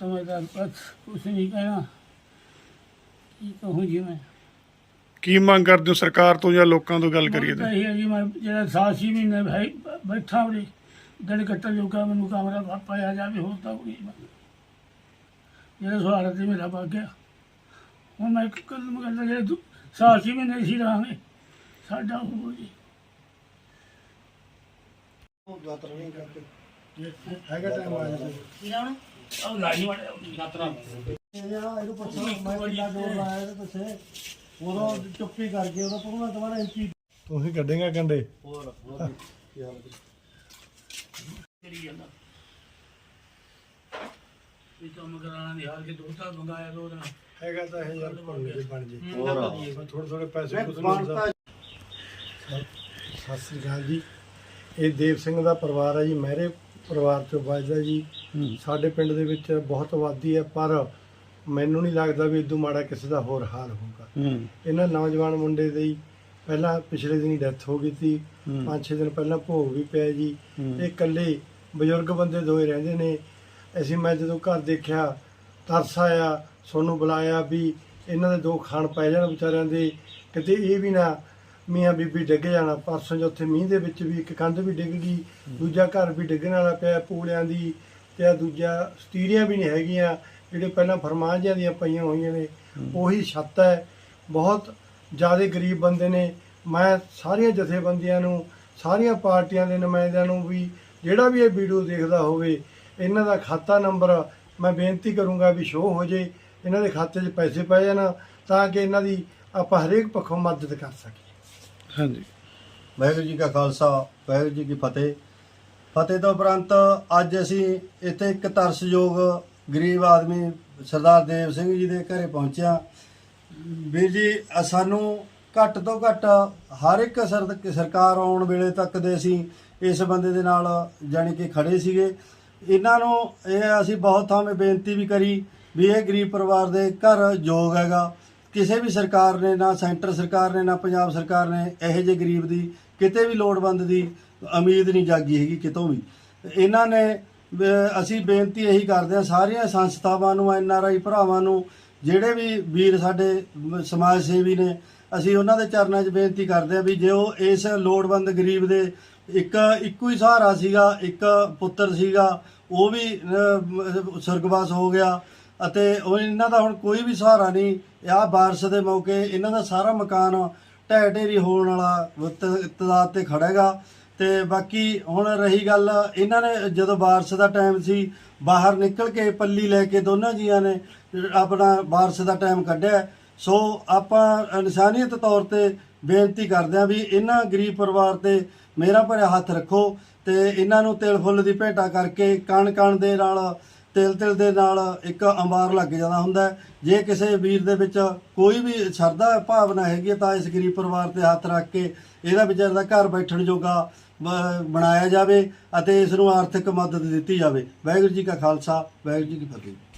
ਤਾਂ ਮੈਂ ਤਾਂ ਬਸ ਕੁਛ ਨਹੀਂ ਕਹਿਣਾ ਕੀ ਕਹੂੰ ਜੀ ਮੈਂ। ਕੀ ਮੰਗ ਕਰਦੇ ਹੋ ਸਰਕਾਰ ਤੋਂ ਜਾਂ ਲੋਕਾਂ ਤੋਂ ਗੱਲ ਕਰੀਏ ਤਾਂ? ਤੇ ਇਹ ਹੈ ਜੀ ਮੈਂ ਜਿਹੜਾ ਸਾਲ ਛੇ ਮਹੀਨੇ ਭਾਈ ਬ- ਬੈਠਾ ਉਰੇ ਦਿਨ ਕੱਟਣ ਜੋਗਾ ਮੈਨੂੰ ਕਮਰਾ ਪਾ- ਪਾਇਆ ਜਾਵੇ ਹੋਰ ਤਾਂ ਕੋਈ ਨਹੀਂ ਜਿਹੜਾ ਸਹਾਰਾ ਤੇ ਮੇਰਾ ਵਗ ਗਿਆ। ਹੁਣ ਮੈਂ ਇੱਕ ਕਦਮ ਕਹਿੰਦਾ ਜਿਹੜੇ ਦੂ- ਸਾਲ ਛੇ ਮਹੀਨੇ ਸੀ ਰਹਾਂਗੇ ਸਾਡਾ ਹੋ ਜੀ। ਹੈਗਾ ਟਾਈਮ ਆ ਜਾਂਦਾ ਉਹ ਲਾਈ ਵਾਲੇ ਯਾਤਰਾ ਇਹਨੂੰ ਪੁੱਛੋ ਮੈਂ ਕਿੰਨਾ ਜ਼ੋਰ ਲਾਇਆ ਤੇ ਪੁੱਛੇ। ਉਦੋਂ ਚੁੱਪੀ ਕਰ ਗਏ ਉਦੋਂ ਪੂਰਾ ਤੁਹਾਡਾ ਐਮਪੀ ਤੁਸੀਂ ਕੱਢੇਗਾ ਕੰਡੇ? ਕਰੀ ਜਾਂਦਾ ਇਹ ਕੰਮ ਕਰਾਣਾ ਨਹੀਂ ਹਾਰ ਕੇ ਦੋ ਤਾਂ ਮੰਗਾਇਆ ਦੋ ਦਿਨ। ਹੈਗਾ ਤਾਂ ਇਹ ਯਾਰ ਭੰਗ ਜੇ ਬਣ ਜੇ। ਹੋਰ ਥੋੜੇ ਥੋੜੇ ਪੈਸੇ ਕੁਝ ਮਿਲਦਾ ਸਤਿ ਸ੍ਰੀ ਅਕਾਲ ਜੀ। ਇਹ ਦੇਵ ਸਿੰਘ ਦਾ ਪਰਿਵਾਰ ਹੈ ਜੀ ਮਹਿਰੇ ਪਰਿਵਾਰ ਚੋਂ ਵੱਜਦਾ ਜੀ। ਸਾਡੇ ਪਿੰਡ ਦੇ ਵਿੱਚ ਬਹੁਤ ਆਬਾਦੀ ਹੈ ਪਰ ਮੈਨੂੰ ਨਹੀਂ ਲੱਗਦਾ ਵੀ ਇਦੋਂ ਮਾੜਾ ਕਿਸੇ ਦਾ ਹੋਰ ਹਾਲ ਹੋਊਗਾ। ਇਹਨਾਂ ਨੌਜਵਾਨ ਮੁੰਡੇ ਦੀ ਪਹਿਲਾਂ ਪਿਛਲੇ ਦਿਨੀ ਡੈਥ ਹੋ ਗਈ ਸੀ। ਪੰਜ ਛੇ ਦਿਨ ਪਹਿਲਾਂ ਭੋਗ ਵੀ ਪਿਆ ਜੀ। ਇਹ ਇਕੱਲੇ ਬਜ਼ੁਰਗ ਬੰਦੇ ਦੋਏ ਰਹਿੰਦੇ ਨੇ। ਅਸੀਂ ਮੈਂ ਜਦੋਂ ਘਰ ਦੇਖਿਆ ਤਰਸ ਆਇਆ ਸੋਨੂੰ ਬੁਲਾਇਆ ਵੀ ਇਹਨਾਂ ਦੇ ਦੋ ਖਾਣ ਪੈ ਜਾਣ ਵਿਚਾਰਿਆਂ ਦੇ। ਕਿਤੇ ਇਹ ਵੀ ਨਾ ਮੀਆਂ ਬੀਬੀ ਡਿੱਗ ਜਾਣਾ। ਪਰਸੋਂ ਜੋ ਉੱਥੇ ਮੀਂਹ ਦੇ ਵਿੱਚ ਵੀ ਇੱਕ ਕੰਧ ਵੀ ਡਿੱਗ ਗਈ ਦੂਜਾ ਘਰ ਵੀ ਡਿੱਗਣ ਵਾਲਾ ਪਿਆ ਪੂਲਿਆਂ ਦੀ ਤੇ ਆਹ ਦੂਜਾ ਸਟੀਰੀਆਂ ਵੀ ਨਹੀਂ ਹੈਗੀਆਂ। ਜਿਹੜੇ ਪਹਿਲਾਂ ਫਰਮਾਂਜਿਆਂ ਦੀਆਂ ਪਈਆਂ ਹੋਈਆਂ ਨੇ ਉਹੀ ਛੱਤ ਹੈ। ਬਹੁਤ ਜ਼ਿਆਦਾ ਗਰੀਬ ਬੰਦੇ ਨੇ। ਮੈਂ ਸਾਰੀਆਂ ਜਥੇਬੰਦੀਆਂ ਨੂੰ ਸਾਰੀਆਂ ਪਾਰਟੀਆਂ ਦੇ ਨੁਮਾਇੰਦਿਆਂ ਨੂੰ ਵੀ ਜਿਹੜਾ ਵੀ ਇਹ ਵੀਡੀਓ ਦੇਖਦਾ ਹੋਵੇ ਇਹਨਾਂ ਦਾ ਖਾਤਾ ਨੰਬਰ ਮੈਂ ਬੇਨਤੀ ਕਰੂੰਗਾ ਵੀ ਸ਼ੋਅ ਹੋ ਜੇ ਇਹਨਾਂ ਦੇ ਖਾਤੇ 'ਚ ਪੈਸੇ ਪੈ ਜਾਣ ਤਾਂ ਕਿ ਇਹਨਾਂ ਦੀ ਆਪਾਂ ਹਰੇਕ ਪੱਖੋਂ ਮਦਦ ਕਰ ਸਕੀਏ। ਹਾਂਜੀ। ਵਾਹਿਗੁਰੂ ਜੀ ਕਾ ਖਾਲਸਾ ਵਾਹਿਗੁਰੂ ਜੀ ਕੀ ਫਤਿਹ। ਫਤਿਹ ਤੋਂ ਉਪਰੰਤ ਅੱਜ ਅਸੀਂ ਇੱਥੇ ਇੱਕ ਤਰਸਯੋਗ ਗਰੀਬ ਆਦਮੀ ਸਰਦਾਰ ਦੇਵ ਸਿੰਘ ਜੀ ਦੇ ਘਰੇ ਪਹੁੰਚਿਆ। ਵੀਰ ਜੀ, ਅ- ਸਾਨੂੰ ਘੱਟ ਤੋਂ ਘੱਟ ਹਰ ਇੱਕ ਸਰ- ਸਰਕਾਰ ਆਉਣ ਵੇਲੇ ਤੱਕ ਦੇ ਅਸੀਂ ਇਸ ਬੰਦੇ ਦੇ ਨਾਲ ਜਾਣੀ ਕਿ ਖੜੇ ਸੀਗੇ। ਇਹਨਾਂ ਨੂੰ ਇਹ ਅਸੀਂ ਬਹੁਤ ਥਾਵੇਂ ਬੇਨਤੀ ਵੀ ਕਰੀ ਵੀ ਇਹ ਗਰੀਬ ਪਰਿਵਾਰ ਦੇ ਘਰ ਯੋਗ ਹੈਗਾ। ਕਿਸੇ ਵੀ ਸਰਕਾਰ ਨੇ, ਨਾ ਸੈਂਟਰ ਸਰਕਾਰ ਨੇ, ਨਾ ਪੰਜਾਬ ਸਰਕਾਰ ਨੇ ਇਹੋ ਜਿਹੇ ਗਰੀਬ ਦੀ ਕਿਤੇ ਵੀ ਲੋੜਵੰਦ ਦੀ ਉਮੀਦ ਨਹੀਂ ਜਾਗੀ ਹੈਗੀ ਕਿਤੋਂ ਵੀ। ਇਹਨਾਂ ਨੇ ਅਸੀਂ ਬੇਨਤੀ ਇਹੀ ਕਰਦੇ ਹਾਂ ਸਾਰੀਆਂ ਸੰਸਥਾਵਾਂ ਨੂੰ ਐਨ ਆਰ ਆਈ ਭਰਾਵਾਂ ਨੂੰ ਜਿਹੜੇ ਵੀ ਵੀਰ ਸਾਡੇ ਸਮਾਜ ਸੇਵੀ ਨੇ ਅਸੀਂ ਉਹਨਾਂ ਦੇ ਚਰਨਾਂ 'ਚ ਬੇਨਤੀ ਕਰਦੇ ਹਾਂ ਵੀ ਜੇ ਉਹ ਇਸ ਲੋੜਵੰਦ ਗਰੀਬ ਦੇ ਇੱਕ ਇੱਕੋ ਹੀ ਸਹਾਰਾ ਸੀਗਾ ਇੱਕ ਪੁੱਤਰ ਸੀਗਾ ਉਹ ਵੀ ਅਹ, ਸੁਰਗਵਾਸ ਹੋ ਗਿਆ ਅਤੇ ਉਹ ਇਹਨਾਂ ਦਾ ਹੁਣ ਕੋਈ ਵੀ ਸਹਾਰਾ ਨਹੀਂ ਆਹ ਬਾਰਿਸ਼ ਦੇ ਮੌਕੇ ਇਹਨਾਂ ਦਾ ਸਾਰਾ ਮਕਾਨ ਢਹਿ ਢੇਰੀ ਹੋਣ ਵਾਲਾ ਤ- ਤਦਾਦ ਤੇ ਖੜਾ ਹੈਗਾ ਤੇ ਬਾਕੀ ਹੁਣ ਰਹੀ ਗੱਲ, ਇਹਨਾਂ ਨੇ ਜਦੋਂ ਬਾਰਿਸ਼ ਦਾ ਟਾਈਮ ਸੀ, ਬਾਹਰ ਨਿਕਲ ਕੇ ਪੱਲੀ ਲੈ ਕੇ ਦੋਨਾਂ ਜੀਆਂ ਨੇ ਆਪਣਾ ਬਾਰਿਸ਼ ਦਾ ਟਾਈਮ ਕੱਢਿਆ। ਸੋ ਆਪਾਂ ਇਨਸਾਨੀਅਤ ਤੌਰ ਤੇ ਬੇਨਤੀ ਕਰਦੇ ਹਾਂ ਵੀ ਇਹਨਾਂ ਗਰੀਬ ਪਰਿਵਾਰ ਤੇ ਮੇਰਾ ਭਰਿਆ ਹੱਥ ਰੱਖੋ ਤੇ ਇਹਨਾਂ ਨੂੰ ਤਿਲ ਫੁੱਲ ਦੀ ਭੇਟਾ ਕਰਕੇ ਕਣ ਕਣ ਦੇ ਨਾਲ ਤਿਲ ਤਿਲ ਦੇ ਨਾਲ ਇੱਕ ਅੰਬਾਰ ਲੱਗ ਜਾਂਦਾ ਹੁੰਦਾ ਜੇ ਕਿਸੇ ਵੀਰ ਦੇ ਵਿੱਚ ਕੋਈ ਵੀ ਸ਼ਰਧਾ ਭਾਵਨਾ ਹੈਗੀ ਹੈ ਤਾਂ ਇਸ ਗਰੀਬ ਪਰਿਵਾਰ ਤੇ ਹੱਥ ਰੱਖ ਕੇ ਇਹਦਾ ਵਿਚਾਰ ਦਾ ਘਰ ਬੈਠਣ ਜੋਗਾ ਬਣਾਇਆ ਜਾਵੇ ਅਤੇ ਇਸ ਨੂੰ ਆਰਥਿਕ ਮਦਦ ਦਿੱਤੀ ਜਾਵੇ। ਵਾਹਿਗੁਰੂ ਜੀ ਕਾ ਖਾਲਸਾ, ਵਾਹਿਗੁਰੂ ਜੀ ਕੀ ਫਤਿਹ।